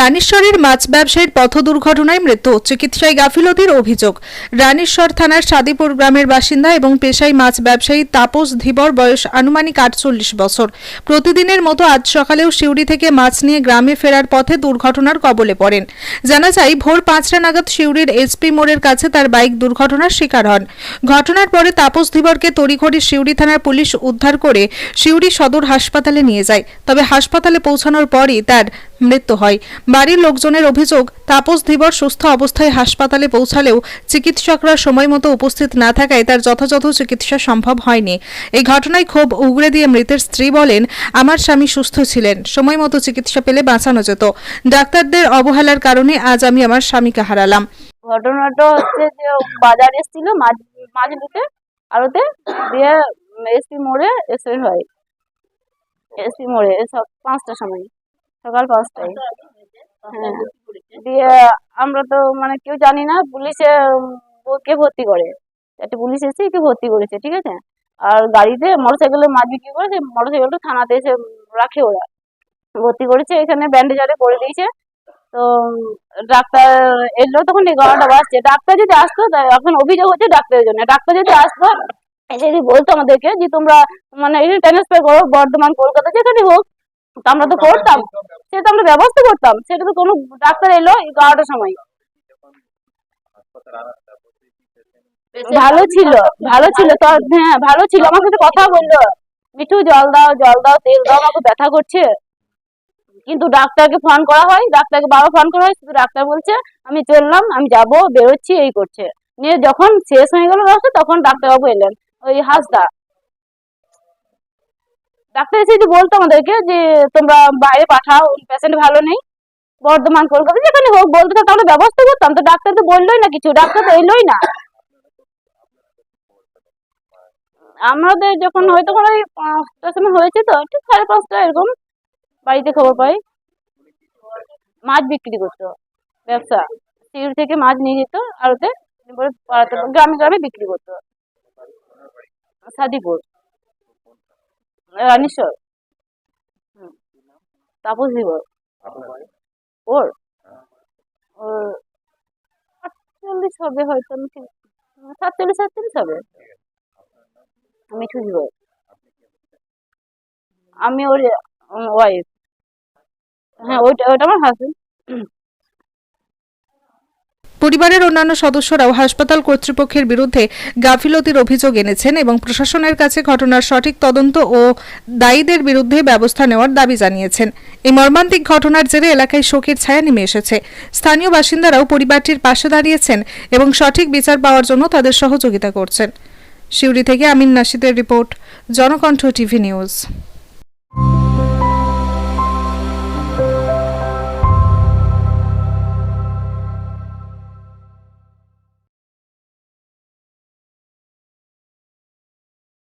রানীশ্বরের মাছ ব্যবসায়ীর পথ দুর্ঘটনায় মৃত্যু চিকিৎসায় গাফিলতির অভিযোগ। রানীশ্বর থানার সাদিপুর গ্রামের বাসিন্দা এবং পেশায় মাছ ব্যবসায়ী তাপস ধীবর, বয়স আনুমানিক আটচল্লিশ বছর। প্রতিদিনের মতো আজ সকালেও সিউড়ি থেকে মাছ নিয়ে গ্রামে ফেরার পথে দুর্ঘটনার কবলে পড়েন। জানা যায়, ভোর পাঁচটা নাগাদ সিউড়ির এসপি মোড়ের কাছে তার বাইক দুর্ঘটনার শিকার হন। ঘটনার পরে তাপস ধীবরকে তড়িঘড়ি সিউড়ি থানার পুলিশ উদ্ধার করে সিউড়ি সদর হাসপাতালে নিয়ে যায়। তবে হাসপাতালে পৌঁছানোর পরই তার মৃত্যু হয়। বাড়ির লোকজনের অভিযোগ, তাপস ধীবর সুস্থ অবস্থায় হাসপাতালে পৌঁছালেও চিকিৎসকরা সময় মতো উপস্থিত না থাকায় তার যথাযথ চিকিৎসা সম্ভব হয়নি। এই ঘটনায় ক্ষোভ উগড়ে দিয়ে মৃতের স্ত্রী বলেন, আমার স্বামী সুস্থ ছিলেন, সময় মতো চিকিৎসা পেলে বাঁচানো যেত। ডাক্তারদের অবহেলার কারণে আজ আমি আমার স্বামীকে হারালাম। ঘটনাটা হচ্ছে যে বাজার এসেছিল মাছ মাছ নিতে আড়তে দিয়ে এসপি মোড়ে এসে হয়। এসপি মোড়ে সব পাঁচটার সময়। সকাল পাঁচটায়। হ্যাঁ দিয়ে আমরা তো মানে কেউ জানি না পুলিশে কে ভর্তি করে? একটা পুলিশ এসে কে ভর্তি করেছে ঠিক আছে? আর গাড়িতে মোটর সাইকেলে মাছ বিক্রি করে সেই মোটর সাইকেলটা থানাতে এসে রাখে ওরা। ভর্তি করেছে এখানে ব্যান্ডেজ করে দিয়েছে। তো ডাক্তার এলো তখন এগারোটা বাজছে। ডাক্তার যদি আসতো এখন অভিযোগ হচ্ছে ডাক্তারের জন্য। ডাক্তার যদি আসতো এসে যদি বলতো আমাদেরকে যে তোমরা মানে ট্রান্সফার করো বর্ধমান কলকাতা যেখানে হোক তো আমরা তো করতাম। সেটা আমরা ব্যবস্থা করতাম। সেটা তো কোনো ডাক্তার এলো এগারোটার সময়। ভালো ছিল ভালো ছিল। তো হ্যাঁ ভালো ছিল। আমার সাথে কথা বলল। মিঠু জল দাও জল দাও তেল দাও আমাকে ব্যথা করছে। কিন্তু ডাক্তারকে ফোন করা হয় ডাক্তারকে বাবা ফোন করা হয়। শুধু ডাক্তার বলছে আমি চললাম আমি যাব বেরোচ্ছি এই করছে। নিয়ে যখন শেষ হয়ে গেল রাস্তা তখন ডাক্তারবাবু এলেন। ওই হাসদা ডাক্তার এসে যদি বলতো আমাদেরকে যে তোমরা বাইরে পাঠাও পেশেন্ট ভালো নেই, বর্ধমান, কলকাতা, যেখানে হোক বলতো, তাহলে ব্যবস্থা করতাম। তো ডাক্তার তো বললোই না কিছু, ডাক্তার তো এলোই না। আমাদের যখন হয়তো কোনো পাঁচটার সময় হয়েছে তো, ঠিক সাড়ে পাঁচটা এরকম বাড়িতে খবর পাই। মাছ বিক্রি করতো, ব্যবসা। সিউড়ি থেকে মাছ নিয়ে যেত আর এরপরে পাড়াতে, গ্রামে গ্রামে বিক্রি করতো। সাদিপুর। রানীশ্বর। তাপস ধীবর ওর? ওর সাতচল্লিশ হবে হয়তো আমি ঠিক- সাতচল্লিশ সাতচল্লিশ হবে। মিঠু ধীবর আমি ওর ওয়াইফ। হ্যাঁ ওইটা ওইটা আমার হাজবেন্ড পরিবারের অন্যান্য সদস্যরাও হাসপাতাল কর্তৃপক্ষের বিরুদ্ধে গাফিলতির অভিযোগ এনেছেন এবং প্রশাসনের কাছে ঘটনার সঠিক তদন্ত ও দায়ীদের বিরুদ্ধে ব্যবস্থা নেওয়ার দাবি জানিয়েছেন। এই মর্মান্তিক ঘটনার জেরে এলাকায় শোকের ছায়া নেমে এসেছে। স্থানীয় বাসিন্দারাও পরিবারটির পাশে দাঁড়িয়েছেন এবং সঠিক বিচার পাওয়ার জন্য তাদের সহযোগিতা করছেন। সিউড়ি থেকে আমিন নাসিদের রিপোর্ট, জনকণ্ঠ টিভি নিউজ।